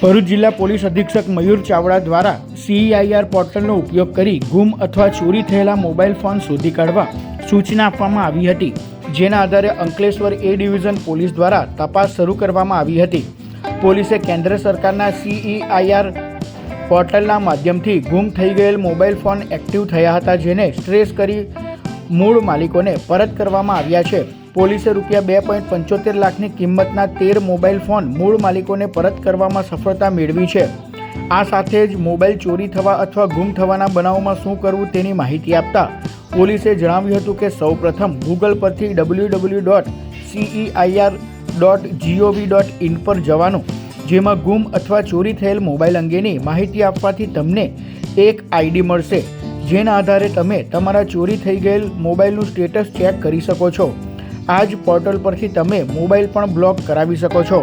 ભરૂચ જિલ્લા પોલીસ અધિક્ષક મયુર ચાવડા દ્વારા સીઆઈઆર પોર્ટલનો ઉપયોગ કરી ગુમ અથવા ચોરી થયેલા મોબાઈલ ફોન શોધી કાઢવા સૂચના આપવામાં આવી હતી. જેના આધારે અંકલેશ્વર એ ડિવિઝન પોલીસ દ્વારા તપાસ શરૂ કરવામાં આવી હતી. પોલીસે કેન્દ્ર સરકારના સીઈઆઈઆર પોર્ટલના માધ્યમથી ગુમ થઈ ગયેલ મોબાઈલ ફોન એક્ટિવ થયા હતા, જેને સ્ટ્રેસ કરી મૂળ માલિકોને પરત કરવામાં આવ્યા છે. પોલીસે રૂપિયા બે પોઈન્ટ પંચોતેર લાખની કિંમતના તેર મોબાઈલ ફોન મૂળ માલિકોને પરત કરવામાં સફળતા મેળવી છે. આ સાથે જ મોબાઈલ ચોરી થવા અથવા ગુમ થવાના બનાવમાં શું કરવું તેની માહિતી આપતા પોલીસે જણાવ્યું હતું કે સૌપ્રથમ ગૂગલ પરથી W W dot CEIR dot GOV dot in પર જવાનું, જેમાં ગુમ અથવા ચોરી થયેલ મોબાઈલ અંગેની માહિતી આપવાથી તમને એક આઈડી મળશે. જેના આધારે તમે તમારા ચોરી થઈ ગયેલ મોબાઈલનું સ્ટેટસ ચેક કરી શકો છો. આ જ પોર્ટલ પરથી તમે મોબાઈલ પણ બ્લોક કરાવી શકો છો.